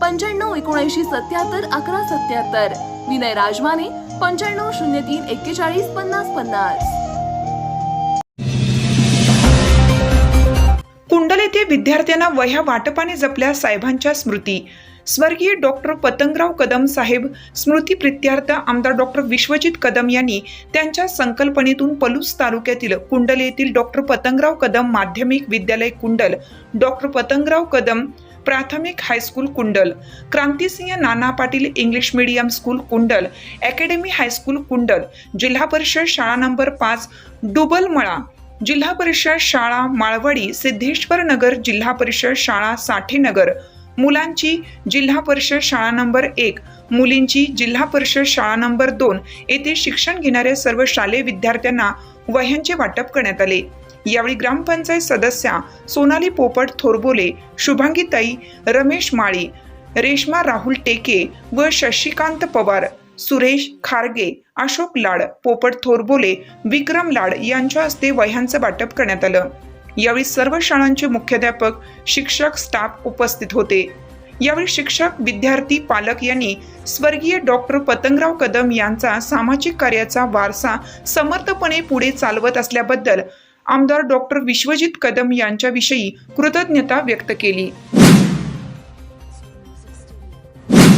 पंच्याण्णव एकोणऐंशी सत्याहत्तर अकरा सत्याहत्तर. विनय राजमाने पंच्याण्णव शून्य तीन एक्केचाळीस पन्नास पन्नास. कुंडल येथे विद्यार्थ्यांना वह्या वाटपाने जपल्या साहेबांच्या स्मृती. स्वर्गीय डॉक्टर पतंगराव कदम साहेब स्मृती प्रित्यार्थ आमदार डॉक्टर विश्वजित कदम यांनी त्यांच्या संकल्पनेतून पलूस तालुक्यातील कुंडल येथील डॉक्टर पतंगराव कदम माध्यमिक विद्यालय कुंडल डॉक्टर पतंगराव कदम प्राथमिक high school Kundal Krantisinh Nana Patil English medium school Kundal academy high school Kundal Zilla Parishad शाळा नंबर पाच डुबलमळा जिल्हा परिषद शाळा माळवडी सिद्धेश्वर नगर जिल्हा परिषद शाळा साठेनगर मुलांची जिल्हा परिषद शाळा नंबर एक मुलींची जिल्हा परिषद शाळा नंबर दोन येथे शिक्षण घेणाऱ्या सर्व शालेय विद्यार्थ्यांना वह्यांचे वाटप करण्यात आले. यावेळी ग्रामपंचायत सदस्या सोनाली पोपट थोरबोले शुभांगीताई रमेश माळी रेश्मा राहुल टेके व शशिकांत पवार सुरेश खारगे अशोक लाड पोपट थोरबोले विक्रम लाड यांच्या हस्ते वह्यांचं वाटप करण्यात आलं. यावेळी सर्व शाळांचे मुख्याध्यापक शिक्षक स्टाफ उपस्थित होते. यावेळी शिक्षक विद्यार्थी पालक यांनी स्वर्गीय डॉक्टर पतंगराव कदम यांचा सामाजिक कार्याचा वारसा समर्थपणे पुढे चालवत असल्याबद्दल आमदार डॉक्टर विश्वजित कदम यांच्याविषयी कृतज्ञता व्यक्त केली.